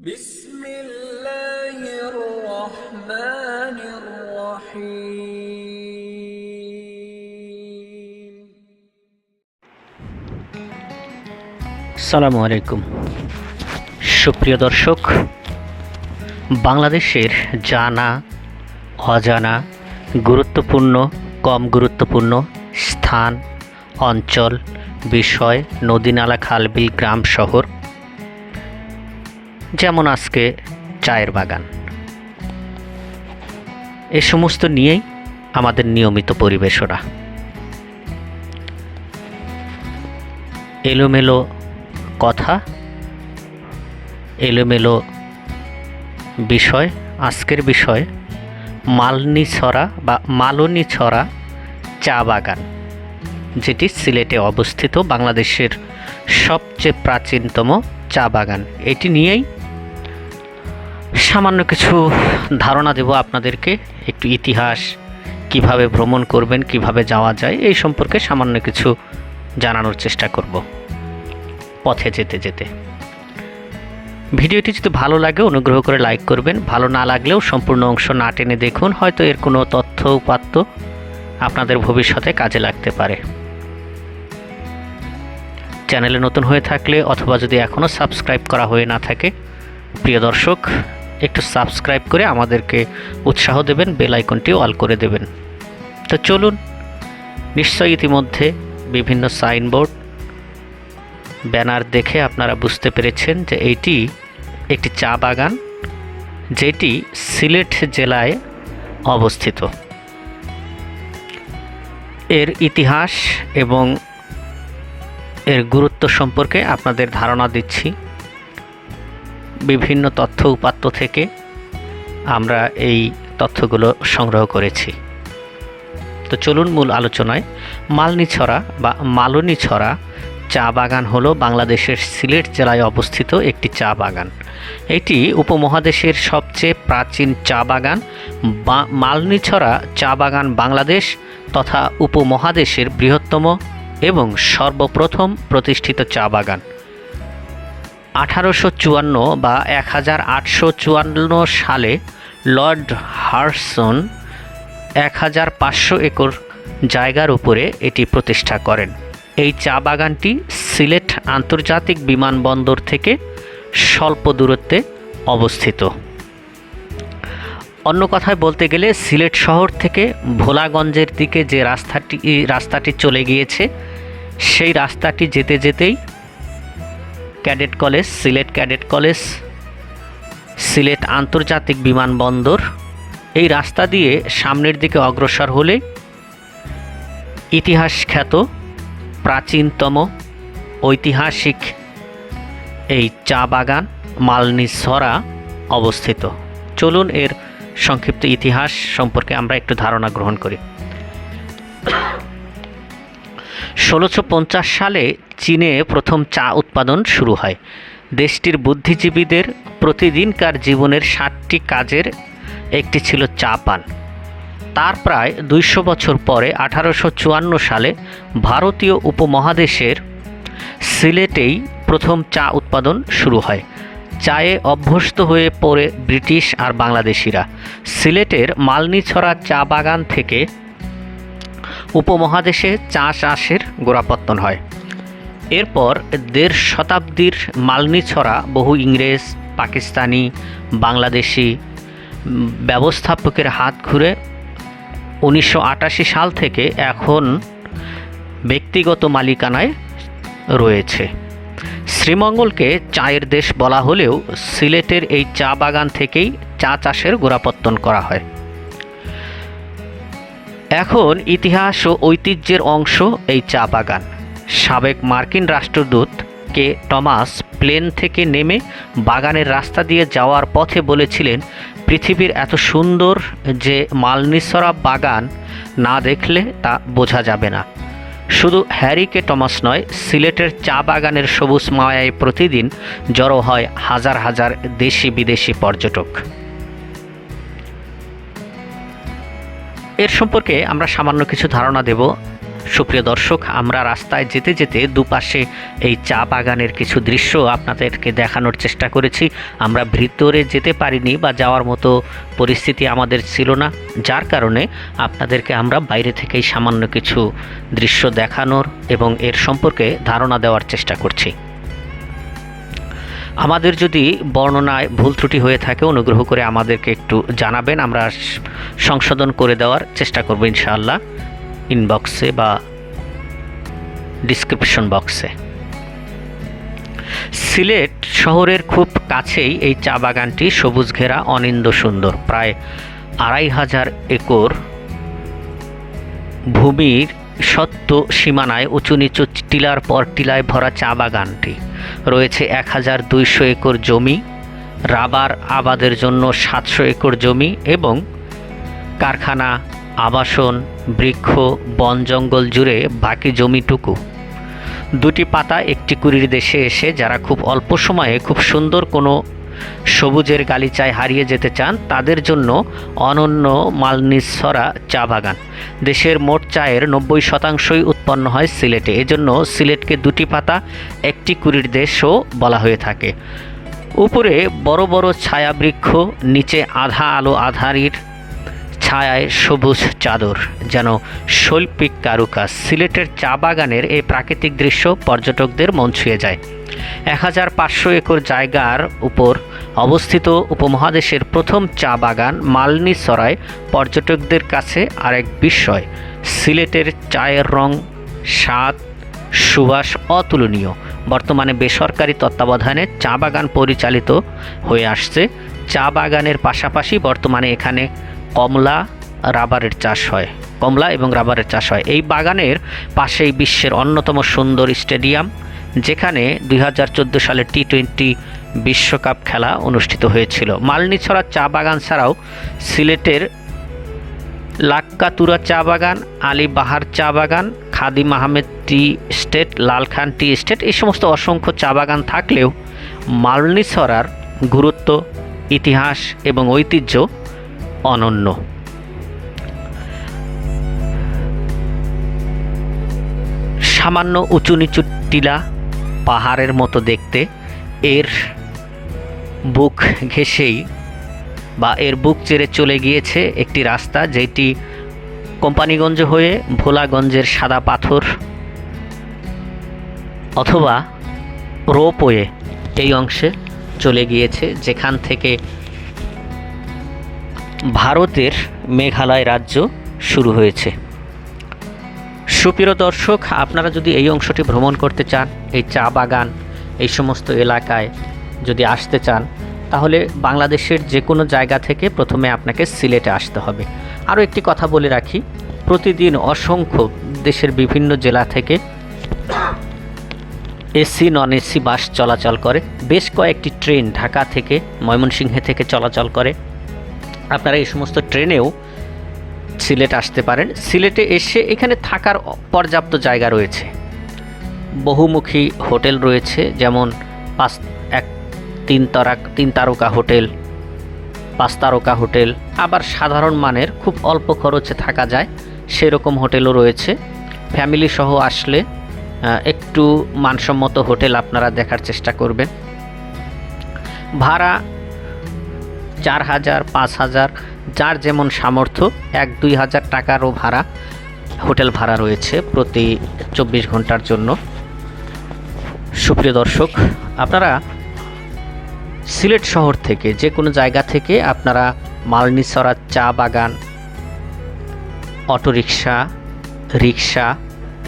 بسم الله الرحمن الرحيم সালামু আলাইকুম সুপ্রিয় দর্শক বাংলাদেশের জানা অজানা গুরুত্বপূর্ণ কম গুরুত্বপূর্ণ স্থান অঞ্চল বিষয় নদীনালা খালবিল গ্রাম শহর যেমন আজকে চায়ের বাগান। এ সমস্ত নিয়েই আমাদের নিয়মিত পরিবেশনা। এলোমেলো কথা, এলোমেলো বিষয়, আজকের বিষয় মালনি ছড়া বা মালনী ছড়া চা বাগান, যেটি সিলেটে অবস্থিত বাংলাদেশের সবচেয়ে প্রাচীনতম চা বাগান। এটি নিয়েই সামান্য কিছু ধারণা দেব আপনাদেরকে, একটু ইতিহাস, কীভাবে ভ্রমণ করবেন, কীভাবে যাওয়া যায়, এই সম্পর্কে সামান্য কিছু জানানোর চেষ্টা করব পথে যেতে যেতে। ভিডিওটি যদি ভালো লাগে, অনুগ্রহ করে লাইক করবেন, ভালো না লাগলেও সম্পূর্ণ অংশ না টেনে দেখুন, হয়তো এর কোনো তথ্য, উপাত্ত আপনাদের ভবিষ্যতে কাজে লাগতে পারে। চ্যানেলে নতুন হয়ে থাকলে অথবা যদি এখনও সাবস্ক্রাইব করা হয়ে না থাকে, প্রিয় দর্শক একটু সাবস্ক্রাইব করে আমাদেরকে উৎসাহ দেবেন বেল আইকনটিও অল করে দেবেন। তো চলুন, নিশ্চয়ই ইতিমধ্যে বিভিন্ন সাইনবোর্ড ব্যানার দেখে আপনারা বুঝতে পেরেছেন যে এইটি একটি চা বাগান, যেটি সিলেট জেলায় অবস্থিত। এর ইতিহাস এবং এর গুরুত্ব সম্পর্কে আপনাদের ধারণা দিচ্ছি। বিভিন্ন তথ্য উপাত্ত থেকে আমরা এই তথ্যগুলো সংগ্রহ করেছি। তো চলুন মূল আলোচনায়। মালনী ছড়া বা মালনী ছড়া চা বাগান হলো বাংলাদেশের সিলেট জেলায় অবস্থিত একটি চা বাগান। এটি উপমহাদেশের সবচেয়ে প্রাচীন চা বাগান। মালনীছড়া চা বাগান বাংলাদেশ তথা উপমহাদেশের বৃহত্তম এবং সর্বপ্রথম প্রতিষ্ঠিত চা বাগান। আঠারোশো চুয়ান্ন বা এক হাজার আটশো চুয়ান্ন সালে লর্ড হার্সন এক হাজার পাঁচশো একর জায়গার উপরে এটি প্রতিষ্ঠা করেন। এই চা বাগানটি সিলেট আন্তর্জাতিক বিমানবন্দর থেকে স্বল্প দূরত্বে অবস্থিত। অন্য কথায় বলতে গেলে সিলেট শহর থেকে ভোলাগঞ্জের দিকে যে রাস্তাটি রাস্তাটি চলে গিয়েছে, সেই রাস্তাটি যেতে যেতেই cadet college, Sylhet cadet college, Sylhet আন্তর্জাতিক বিমানবন্দর। এই রাস্তা দিয়ে সামনের দিকে অগ্রসর হলে ইতিহাস খ্যাত প্রাচীনতম ঐতিহাসিক এই চা বাগান মালনিসরা অবস্থিত। চলুন এর সংক্ষিপ্ত ইতিহাস সম্পর্কে আমরা একটু ধারণা গ্রহণ করি। ষোলোশো সালে চীনে প্রথম চা উৎপাদন শুরু হয়। দেশটির বুদ্ধিজীবীদের প্রতিদিনকার জীবনের ষাটটি কাজের একটি ছিল চা পান। তার প্রায় দুইশো বছর পরে আঠারোশো চুয়ান্ন সালে ভারতীয় উপমহাদেশের সিলেটেই প্রথম চা উৎপাদন শুরু হয়। চায়ে অভ্যস্ত হয়ে পড়ে ব্রিটিশ আর বাংলাদেশিরা। সিলেটের মালনীছড়া চা বাগান থেকে উপমহাদেশে চা চাষের গোড়াপত্তন হয়। এরপর দেড় শতাব্দীর মালনি ছড়া বহু ইংরেজ, পাকিস্তানি, বাংলাদেশি ব্যবস্থাপকের হাত ঘুরে উনিশশো আটাশি সাল থেকে এখন ব্যক্তিগত মালিকানায় রয়েছে। শ্রীমঙ্গলকে চায়ের দেশ বলা হলেও সিলেটের এই চা বাগান থেকেই চা চাষের গোড়াপত্তন করা হয়। এখন ইতিহাস ও ঐতিহ্যের অংশ এই চা বাগান। সাবেক মার্কিন রাষ্ট্রদূত কে টমাস প্লেন থেকে নেমে বাগানের রাস্তা দিয়ে যাওয়ার পথে বলেছিলেন, পৃথিবীর এত সুন্দর যে মালনিসরা বাগান না দেখলে তা বোঝা যাবে না। শুধু হ্যারি কে টমাস নয়, সিলেটের চা বাগানের সবুজ মায়ায় প্রতিদিন জড়ো হয় হাজার হাজার দেশি বিদেশি পর্যটক। এর সম্পর্কে আমরা সামান্য কিছু ধারণা দেব। সুপ্রিয় দর্শক, আমরা রাস্তায় যেতে যেতে দুপাশে এই চা বাগানের কিছু দৃশ্য আপনাদেরকে দেখানোর চেষ্টা করেছি। আমরা ভিতরে যেতে পারিনি বা যাওয়ার মতো পরিস্থিতি আমাদের ছিল না। যার কারণে আপনাদেরকে আমরা বাইরে থেকেই সামান্য কিছু দৃশ্য দেখানোর এবং এর সম্পর্কে ধারণা দেওয়ার চেষ্টা করছি। আমাদের যদি বর্ণনায় ভুল ত্রুটি হয়ে থাকে, অনুগ্রহ করে আমাদেরকে একটু জানাবেন। আমরা সংশোধন করে দেওয়ার চেষ্টা করব ইনশাআল্লাহ ইনবক্সে বা ডিসক্রিপশন বক্সে সিলেট শহরের খুব কাছেই এই চা বাগানটি সবুজ ঘেরা, অনিন্দ সুন্দর। প্রায় আড়াই হাজার একর ভূমির সত্য সীমানায় উঁচু নিচু টিলার পর টিলায় ভরা চা বাগানটি। রয়েছে এক হাজার দুইশো একর জমি, রাবার আবাদের জন্য সাতশো একর জমি এবং কারখানা, আবাসন, বৃক্ষ, বন জঙ্গল জুড়ে বাকি জমিটুকু। দুটি পাতা একটি কুড়ির দেশে এসে যারা খুব অল্প সময়ে খুব সুন্দর কোনো সবুজের গালিচায় হারিয়ে যেতে চান, তাদের জন্য অনন্য মালনিসরা চা বাগান। দেশের মোট চায়ের নব্বই শতাংশই উৎপন্ন হয় সিলেটে। এজন্য সিলেটকে দুটি পাতা, একটি কুড়ির দেশও বলা হয়ে থাকে। উপরে বড় বড় ছায়া বৃক্ষ নিচে আধা আলো আধারির ছায়ায় সবুজ চাদর, যেন শৈল্পিক কারুকাজ। সিলেটের চা বাগানের এই প্রাকৃতিক দৃশ্য পর্যটকদের মন ছুঁয়ে যায়। এক হাজার পাঁচশো একর জায়গার উপর অবস্থিত উপমহাদেশের প্রথম চা বাগান মালনি সরাই পর্যটকদের কাছে আরেক বিস্ময়। সিলেটের চায়ের রং, স্বাদ, সুবাস অতুলনীয়। বর্তমানে বেসরকারি তত্ত্বাবধানে চা বাগান পরিচালিত হয়ে আসছে। চা বাগানের পাশাপাশি বর্তমানে এখানে কমলা, রাবারের চাষ হয়। কমলা এবং রাবারের চাষ হয়। এই বাগানের পাশেই বিশ্বের অন্যতম সুন্দর স্টেডিয়াম যেখানে দুই হাজার চোদ্দ সালে টি টোয়েন্টি বিশ্বকাপ খেলা অনুষ্ঠিত হয়েছিল। মালনীছড়া চা বাগান ছাড়াও সিলেটের লাক্কাতুরা চা বাগান, আলী বাহার চা বাগান, Khadim Ahmed tea estate, Lalkhan tea estate এই সমস্ত অসংখ্য চা বাগান থাকলেও মালনীছড়ার গুরুত্ব, ইতিহাস এবং ঐতিহ্য অনন্য। সামান্য উঁচু নিচু টিলা পাহাড়ের মতো দেখতে। এর বুক ঘেঁষেই বা এর বুক চেড়ে চলে গিয়েছে একটি রাস্তা, যেটি কোম্পানিগঞ্জ হয়ে ভোলাগঞ্জের সাদা পাথর অথবা রোপওয়ে এই অংশে চলে গিয়েছে, যেখান থেকে ভারতের মেঘালয় রাজ্য শুরু হয়েছে। সুপ্রিয় দর্শক, আপনারা যদি এই অংশটি ভ্রমণ করতে চান, এই চা বাগান, এই সমস্ত এলাকায় যদি আসতে চান, তাহলে বাংলাদেশের যে কোনো জায়গা থেকে প্রথমে আপনাকে সিলেটে আসতে হবে। আরও একটি কথা বলে রাখি, প্রতিদিন অসংখ্য দেশের বিভিন্ন জেলা থেকে এসি নন এসি বাস চলাচল করে। বেশ কয়েকটি ট্রেন ঢাকা থেকে ময়মনসিংহে থেকে চলাচল করে। আপনারা এই সমস্ত ট্রেনেও সিলেট আসতে পারেন। সিলেটে এসে এখানে থাকার পর্যাপ্ত জায়গা রয়েছে। বহুমুখী হোটেল রয়েছে, যেমন পাঁচ, এক, তিন তারা, তিন তারকা হোটেল, পাঁচ তারকা হোটেল। আবার সাধারণ মানের খুব অল্প খরচে থাকা যায়, সেরকম হোটেলও রয়েছে। ফ্যামিলি সহ আসলে একটু মানসম্মত হোটেল আপনারা দেখার চেষ্টা করবেন। ভাড়া চার হাজার, পাঁচ হাজার যার যেমন সামর্থ্য, এক দুই হাজার টাকারও ভাড়া, হোটেল ভাড়া রয়েছে প্রতি চব্বিশ ঘণ্টার জন্য। সুপ্রিয় দর্শক, আপনারা সিলেট শহর থেকে যে কোনো জায়গা থেকে আপনারা মালনীসরা চা বাগান, অটোরিকশা রিক্সা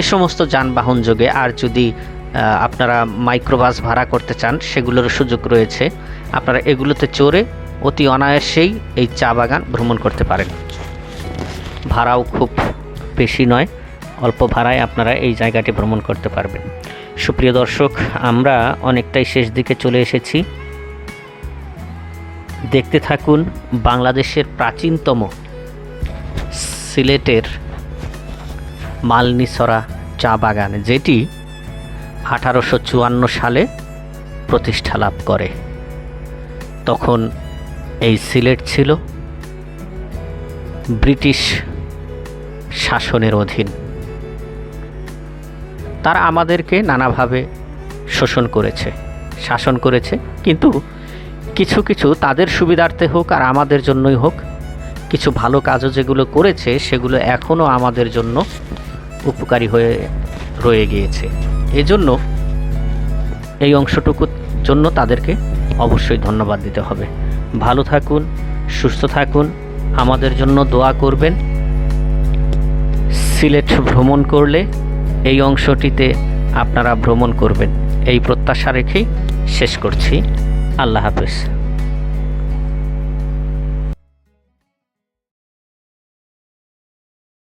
এ সমস্ত যানবাহন যোগে আর যদি আপনারা মাইক্রোবাস ভাড়া করতে চান সেগুলোর সুযোগ রয়েছে। আপনারা এগুলোতে চড়ে অতি অনায়াসেই এই চা বাগান ভ্রমণ করতে পারেন। ভাড়াও খুব বেশি নয়, অল্প ভাড়ায় আপনারা এই জায়গাটি ভ্রমণ করতে পারবেন। সুপ্রিয় দর্শক, আমরা অনেকটাই শেষ দিকে চলে এসেছি। দেখতে থাকুন বাংলাদেশের প্রাচীনতম সিলেটের মালনিসরা চা বাগান, যেটি আঠারোশো চুয়ান্ন সালে প্রতিষ্ঠা লাভ করে। তখন এই সিলেট ছিল ব্রিটিশ শাসনের অধীন। তারা আমাদেরকে নানাভাবে শোষণ করেছে, শাসন করেছে। কিন্তু কিছু কিছু তাদের সুবিধার্থে হোক আর আমাদের জন্যই হোক, কিছু ভালো কাজও যেগুলো করেছে, সেগুলো এখনও আমাদের জন্য উপকারী হয়ে রয়ে গিয়েছে। এজন্য এই অংশটুকুর জন্য তাদেরকে অবশ্যই ধন্যবাদ দিতে হবে। ভালো থাকুন, সুস্থ থাকুন, আমাদের জন্য দোয়া করবেন। সিলেট ভ্রমণ করলে এই অংশটিতে আপনারা ভ্রমণ করবেন। এই প্রত্যাশা রেখেই শেষ করছি। আল্লাহ হাফেজ।